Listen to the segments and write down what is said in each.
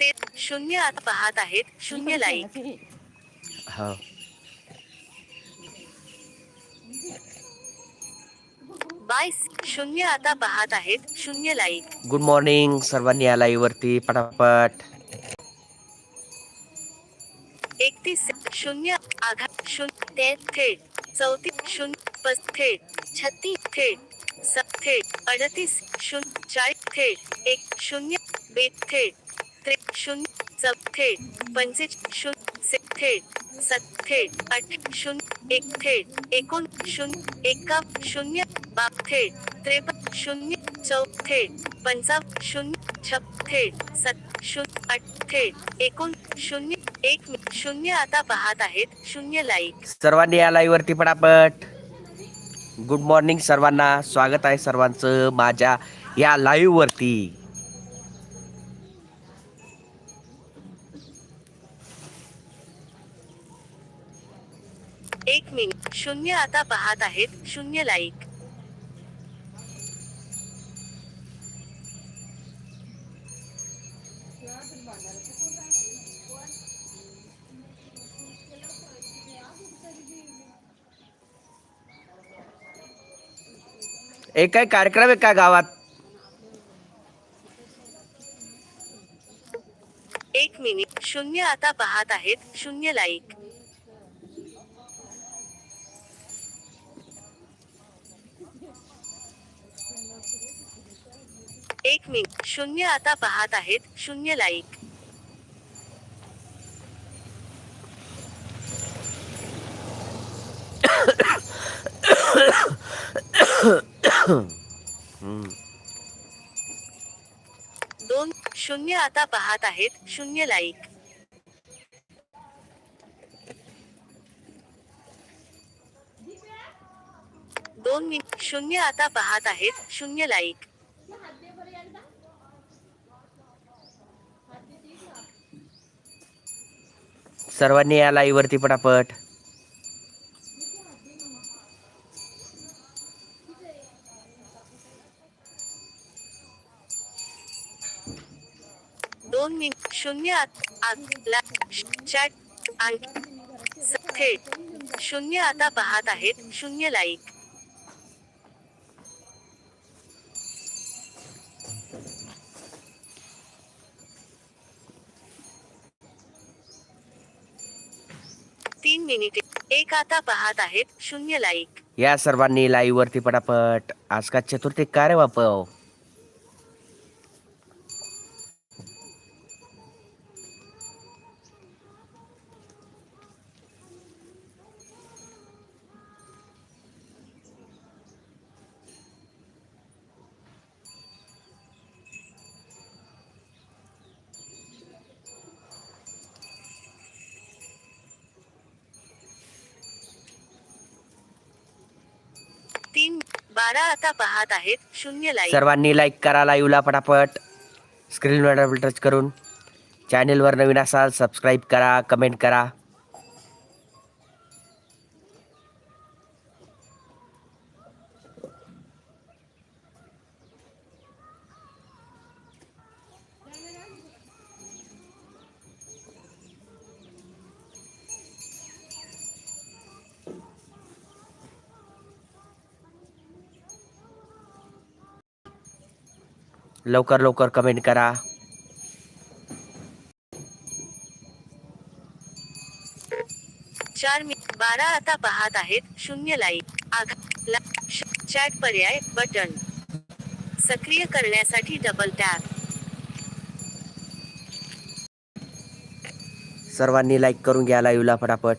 ते शून्य आता पाहत आहेत. शून्य लाईक. हो. बाईस शून्य आता पाहत आहेत. शून्य लाईक. गुड मॉर्निंग सर्वांनी या लाईव्ह वरती. पटापट. एकतीस शून्य आघात शून्य ते थेट. चौतीस शून्य पस थेट. छत्तीस थेट. थेट अडतीस शून्य चाळीस थेट एक शून्य बे थेट त्रे शून्य चौ थेट पंचेच शून्य से थेट सत थेट आठ शून्य एक थेट एकोण शून्य एका शून्य बाप थेट त्रेपन्न शून्य चौ थेट पंचावन्न शून्य छप थेट सत शून्य आठ थेट एकोण शून्य एक शून्य आता पाहत आहेत शून्य लाईक. सर्वांनी या लाईव्ह वरती पटापट. गुड मॉर्निंग सर्वांना. स्वागत आहे सर्वांचं माझ्या या लाईव्ह वरती. एक मिनिट. शून्य आता पाहत आहेत. शून्य लाईक एक काय कार्यक्रम आहे का गावात? एक मिनिट. शून्य आता पाहत आहेत. शून्य लाईक एक मिनिट. शून्य आता पाहत आहेत. शून्य लाईक दोन शून्य आता पाहत आहेत शून्य लाईक दोन मिनिट शून्य आता पाहत आहेत शून्य लाईक सर्वांनी या लाईव्ह वरती पटापट. दोन मिनिट शून्य चॅट थेट शून्य आता पाहत आहेत. शून्य लाईक तीन मिनिटे एक आता पाहत आहेत. शून्य लाईक या सर्वांनी लाईव्ह वरती पटापट. आज का चतुर्थी काय रे बापव बारा आता पाहत आहेत. शून्य लाईक. सर्वांनी लाईक करा लाईव्हला पटापट. स्क्रीनवर डबल टच करून. चॅनेलवर नवीन असाल सबस्क्राईब करा कमेंट करा. लवकर लवकर कमेंट करा. चार मि बारा आता पाहत आहेत. शून्य लाईक चॅट पर्याय बटन. सक्रिय करण्यासाठी डबल टॅप सर्वांनी लाईक करून घ्या लाईव्हला पटापट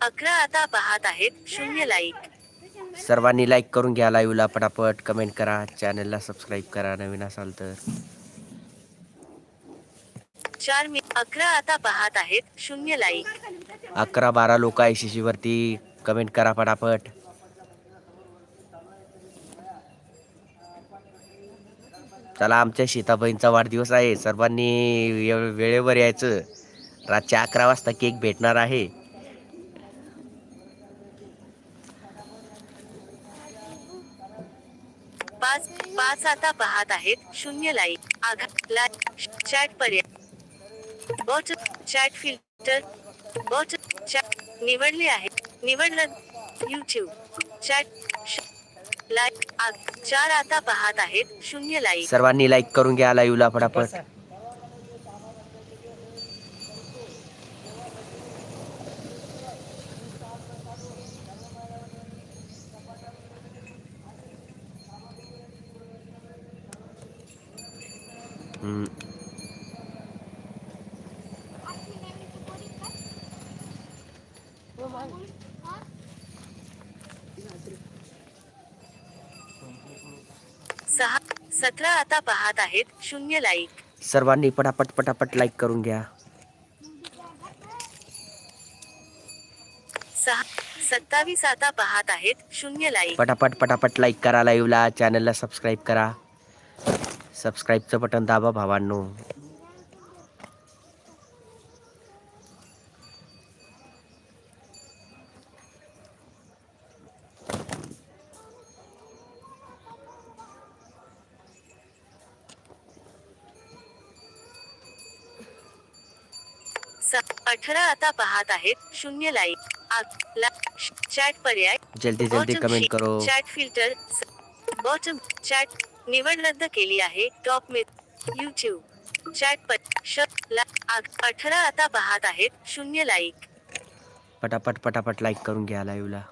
अकरा आता पाहत आहेत. शून्य लाईक सर्वांनी लाईक करून घ्या लाईव्हला पटापट कमेंट करा चॅनलला सबस्क्राईब करा नवीन असाल तर. चार मि अकरा आता पाहत आहेत. शून्य लाईक अकरा बारा लोक आय सी वरती कमेंट करा पटापट. चला आमच्या सीताबाईंचा वाढदिवस आहे. सर्वांनी वेळेवर यायचं. रातच्या अकरा वाजता केक भेटणार आहे. पाच पाच आता पाहत आहेत. शून्य लाईक. आघात लाईक चॅट पर्याय bot chat filter. Bot chat निवडले आहे. निवडलं युट्यूब चॅट लाईक चार आता पाहत आहेत. शून्य लाईक. सर्वांनी लाईक करून घ्या लाईव्हला फटाफट. हम्म. सहा सतरा आता पाहत आहेत शून्य लाईक सर्वांनी पटापट पटापट लाईक करून घ्या. सहा सत्तावीस आता पाहत आहेत शून्य लाईक पटापट पटापट लाईक करा लाईव्हला चॅनलला सबस्क्राईब करा. सबस्क्राईबचं बटन दाबा भावांनो. आता पाहत आहेत शून्य लाईक चॅट पर्याय. जल्दी जल्दी कमेंट करो. चॅट फिल्टर बॉटम चॅट निवड रद्द केली आहे. टॉप मित युट्यूब चॅट आग अठरा आता पाहत आहेत. शून्य लाईक पटापट पटापट लाईक करून घ्या लाईव्हला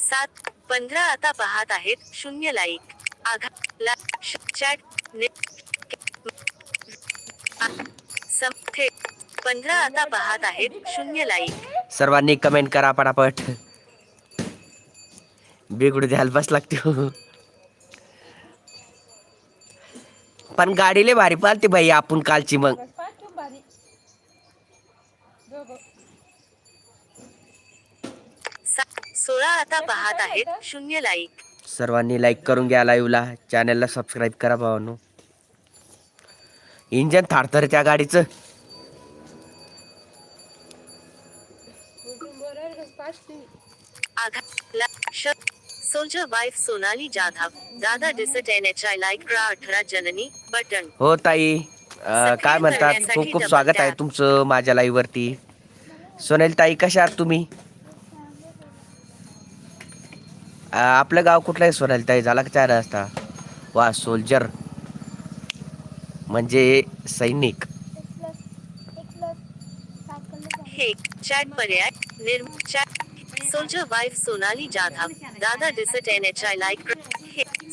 सात पंधरा आता पाहत आहेत. शून्य लाईक पंधरा आता पाहत आहेत शून्य लाईक. सर्वांनी कमेंट करा पटापट. बिघडू द्यायला बस लागते. पण गाडीले भारी पालते भाई आपण कालची मग. सोळा आता पाहत आहेत शून्य लाईक. सर्वांनी लाईक करून घ्या लाईव्हला चॅनलला सबस्क्राईब करा भावानो. इंजन थारथर त्या गाडीचं. सोल्जर सोनाली जाधव दादा डिसट एन एच आय लाईक अठरा जननी बटन हो ताई. अं, काय म्हणतात? खूप खूप स्वागत आहे तुमचं माझ्या लाईव्ह वरती. सोनेल ताई कशा आहात तुम्ही अं, आपलं गाव कुठलं आहे सोनेल ताई झाला का चार रस्ता? वा सोल्जर म्हणजे सैनिक. चॅट पर्याय निर्म chat soldier wife Sonali Jadhav. दादा डिसट N H I like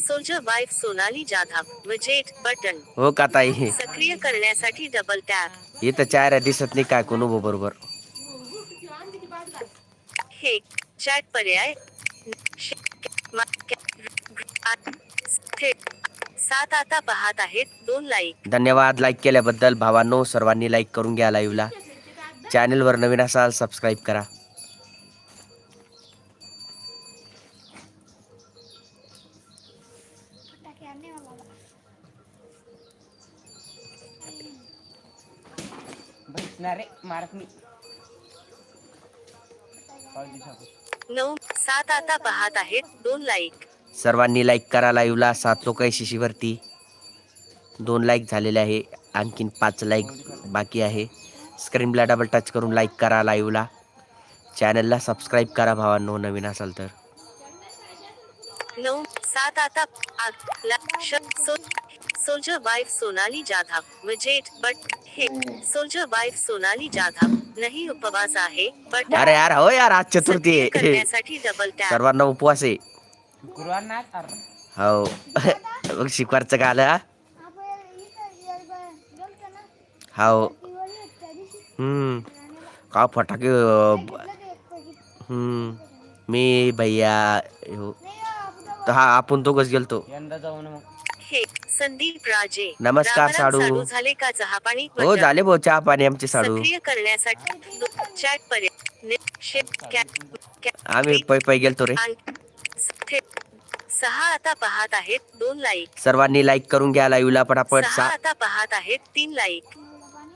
soldier wife Sonali Jadhav. विजेट button. हो का ताई? सक्रिय करण्यासाठी डबल टॅप इथं चार दिसत नाही काय कोण बरोबर हे चॅट पर्याय सात आता पाहत आहेत दोन लाईक धन्यवाद. लाईक केल्याबद्दल भावांनो सर्वांनी लाईक करून घ्या लाईव्हला चॅनलवर नवीन असाल सबस्क्राईब करा. सात आता पाहत आहेत दोन लाईक सर्वांनी लाईक करा लाईव्हला सात लोक आहे शिशीवरती दोन लाईक झालेले आहे आणखीन पाच लाईक बाकी आहे स्क्रीनला डबल टच करून लाईक करा लाईव्हला चॅनलला सबस्क्राईब करा भावांनो नवीन असाल तर नऊ सात आता सोल्जर वाईफ सोनाली जाधव विजेट बट हे सोल्जर वाईफ सोनाली जाधव नाही उपवास आहे बट अरे यार हो यार आज चतुर्थी आहे. करण्यासाठी डबल टॅप सर्वांना उपवास आहे. गुरुवार ना अर हो. मग शिकवारचं का आलं हा? हो. हम्म. का फटाके अं, ब- हम्म. मी भैया हो. तर हा आपण दोघच गेलतो. यंदा जाऊ ना मग. संदीप राजे नमस्कार, साडू. झाले का चहा पाणी हो झाले भाऊ चहा पाणी आमचे साडू सक्रिय करण्यासाठी चॅट आम्ही पै पै गेलतो रे सहा आता पाहत आहेत दोन लाईक सर्वांनी लाईक करून घ्या लाईव्हला पटापट सहा आता पाहत आहेत तीन लाईक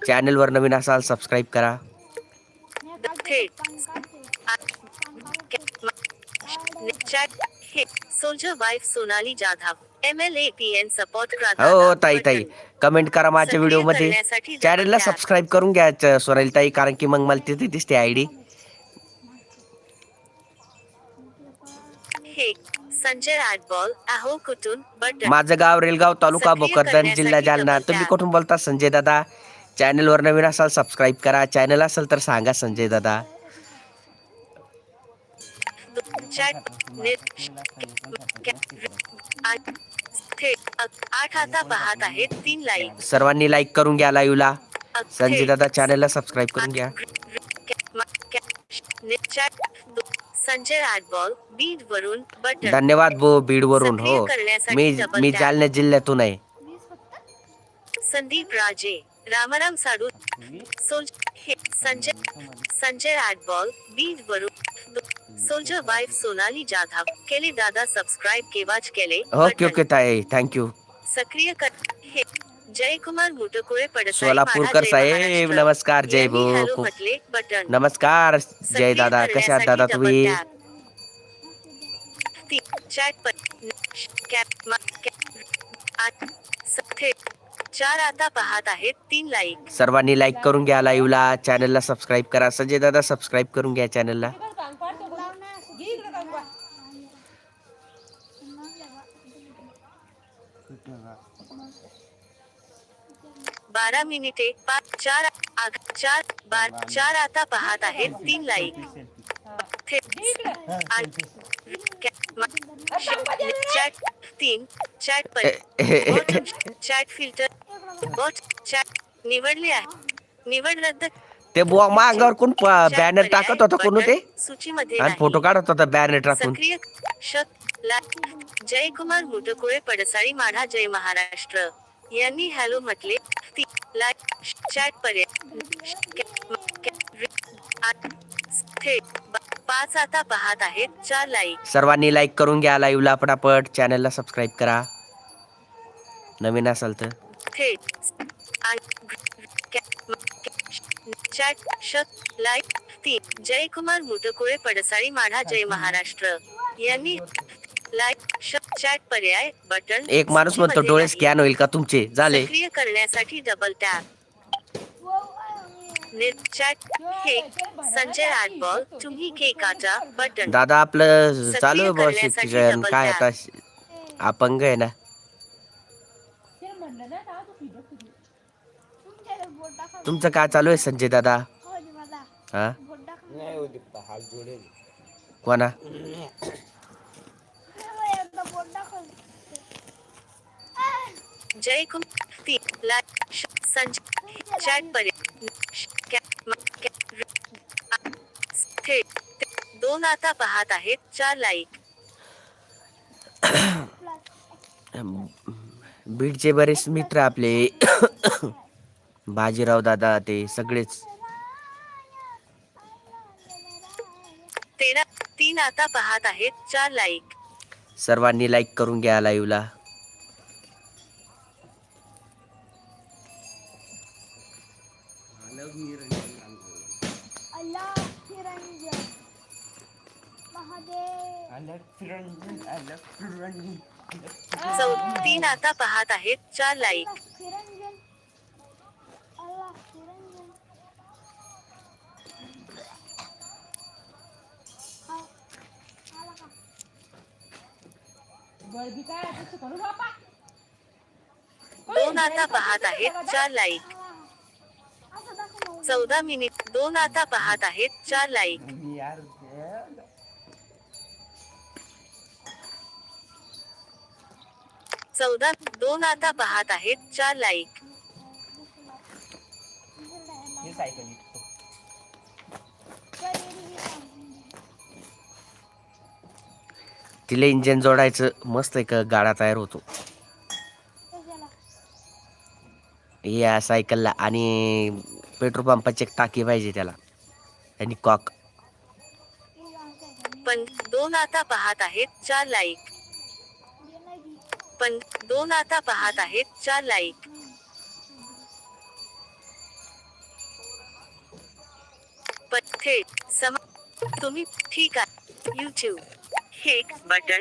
चॅनलवर नवीन असाल सबस्क्राईब करा हे सोल्जर वाईफ सोनाली जाधव हो ताई ताई. कमेंट करा माझ्या व्हिडिओमध्ये चॅनलला. सबस्क्राईब करून घ्या सोनाली ताई कारण की मग मला तिथे दिसते आय डी संजय आटबॉल अहो कुठून? बटन माझं गाव रेलगाव तालुका भोकरदन करण्यासाठी जिल्हा जालना. तुम्ही. कुठून बोलता संजय दादा? चॅनलवर नवीन असाल सबस्क्राईब करा. चॅनल असेल तर सांगा संजय दादा. चॅट आठ थेट अ- आठ आता पाहत आहेत तीन लाईक सर्वांनी लाईक करून घ्या लाईव्हला संजय दादा चॅनलला सबस्क्राईब करून घ्या. संजय आटबॉल बीड वरून बटन. धन्यवाद भो बीड वरून हो. मी मी. जालना जिल्ह्यातून आहे. संदीप राजे रामराम साडू सोल संजय संजय आटबॉल बीड वरून सोल्जर वाईफ सोनाली जाधव केले दादा सबस्क्राईब केवाच केले ओके बटन. ओके ताई थँक्यू सक्रिय कर हे जयकुमार मुटकुळे पडसाई सोलापूरकर माढा, जय साहेब महाराष्ट्र. नमस्कार जय यांनी भो हॅलो खूप म्हटले बटन नमस्कार जय सक्रिय दादा कशा आहात दादा करण्यासाठी तुम्ही double tap. ती- चॅट पर कॅप मा- कॅप- आठ स- थेट चार आता पाहत आहेत तीन लाईक सर्वांनी लाईक करून घ्या लाईव्हला चॅनलला सबस्क्राईब करा संजय दादा सबस्क्राईब करून घ्या चॅनलला बारा मिनिटे पाच चार चार बार चार आता पाहत आहेत. तीन लाईक चॅट तीन चॅट पर चॅट फ़िल्टर बॉट चॅट निवडले आहे. निवड रद्द ते बुवा मागावर कोण बॅनर टाकत होता कोण ते? सूचीमध्ये आणि फ़ोटो काढत होता बॅनर टाकून. सक्रिय शत ला मुटकुळे पडसाळी माढा जय महाराष्ट्र. यांनी हॅलो म्हटले. ती लाईक चॅट ब- पाच आता पाहत आहेत. चार लाईक सर्वांनी लाईक करून घ्या लाईव्हला पटापट. चॅनलला सबस्क्राईब करा. नवीन असाल तर. थेट चॅट शत लाईक तीन. जयकुमार मुटकुळे पडसाळी माढा जय महाराष्ट्र. यांनी चॅट पर्याय बटन एक माणूस म्हणतो डोळे. स्कॅन होईल का तुमचे? झाले. सक्रिय करण्यासाठी डबल टॅप चॅट संजय तुम्ही बटन. दादा आपलं चालू आहे बुवा करण्यासाठी शिक्षण double काय tap. आता? अपंग आहे ना. तुमचं काय चालू आहे संजय दादा? हा? कोणा? जय कुम ती श- संजय चॅट दोन आता पाहत आहेत चार लाईक बीडचे बरेच मित्र आपले बाजीराव दादा ते सगळेच. तेरा तीन आता पाहत आहेत चार लाईक सर्वांनी लाईक करून घ्या लाईव्हला अल्लाह निरंजन महादेव तीन आता पाहत आहेत चार लाईक निरंजन निरंजन दोन आता पाहत आहेत चार लाईक चौदा मिनिट दोन आता पाहत आहेत चार लाईक चौदा दोन आता पाहत आहेत चार लाईक तिला इंजन जोडायचं मस्त एक गाडा तयार होतो. या सायकलला आणि पेट्रोल पंपाची एक टाकी पाहिजे त्याला. आणि कॉक. पण दोन आता पाहत आहेत चार लाईक. पण दोन आता पाहत आहेत चार लाईक. पण थेट सम तुम्ही ठीक आहे. युट्यूब हे बटन